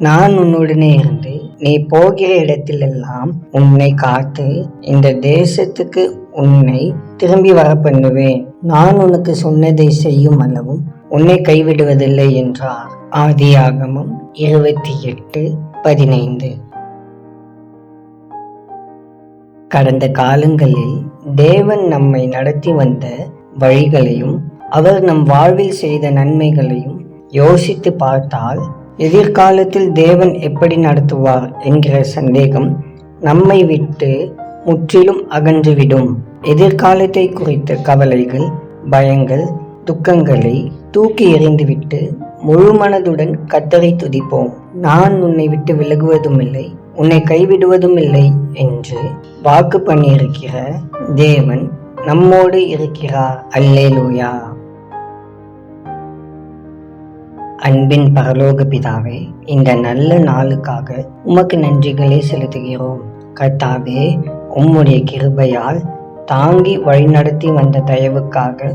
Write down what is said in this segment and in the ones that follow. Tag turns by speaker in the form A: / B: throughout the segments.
A: நான் உன்னுடனே இருந்து நீ போகிற இடத்திலெல்லாம் உன்னை காத்து இந்த தேசத்துக்கு உன்னை திரும்பி வர பண்ணுவேன் நான் உனக்கு சொன்னதை செய்யும் அளவும் உன்னை கைவிடுவதில்லை என்றார். ஆதியாகமம் இருபத்தி எட்டு பதினைந்து. கடந்த காலங்களில் தேவன் நம்மை நடத்தி வந்த வழிகளையும் அவர் நம் வாழ்வில் செய்த நன்மைகளையும் யோசித்து பார்த்தால் எதிர்காலத்தில் தேவன் எப்படி நடத்துவார் என்கிற சந்தேகம் நம்மை விட்டு முற்றிலும் அகன்றுவிடும். எதிர்காலத்தை குறித்த கவலைகள் பயங்கள் துக்கங்களை தூக்கி எறிந்துவிட்டு முழு மனதுடன் கத்தரை துதிப்போம். நான் உன்னை விட்டு விலகுவதும் இல்லை உன்னை கைவிடுவதும் இல்லை என்று வாக்கு பண்ணியிருக்கிற தேவன் நம்மோடு இருக்கிறார். அல்லேலூயா. அன்பின் பரலோக பிதாவே இந்த நல்ல நாளுக்காக உமக்கு நன்றிகளை செலுத்துகிறோம். கர்த்தாவே உம்முடைய கிருபையால் தாங்கி வழிநடத்தி வந்த தயவுக்காக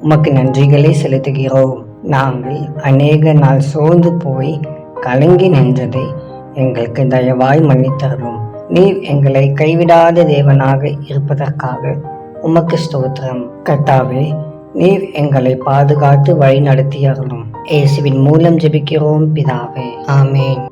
A: உமக்கு நன்றிகளை செலுத்துகிறோம். நாங்கள் அநேக நாள் சோர்ந்து போய் கலங்கி நின்றதை எங்களுக்கு தயவாய் மன்னித்தருளும். நீர் எங்களை கைவிடாத தேவனாக இருப்பதற்காக உமக்கு ஸ்தோத்திரம். கர்த்தாவே நீர் எங்களை பாதுகாத்து வழி நடத்தி அருளும் இயேசுவின் மூலம் ஜெபிக்கிறோம் பிதாவே. ஆமேன்.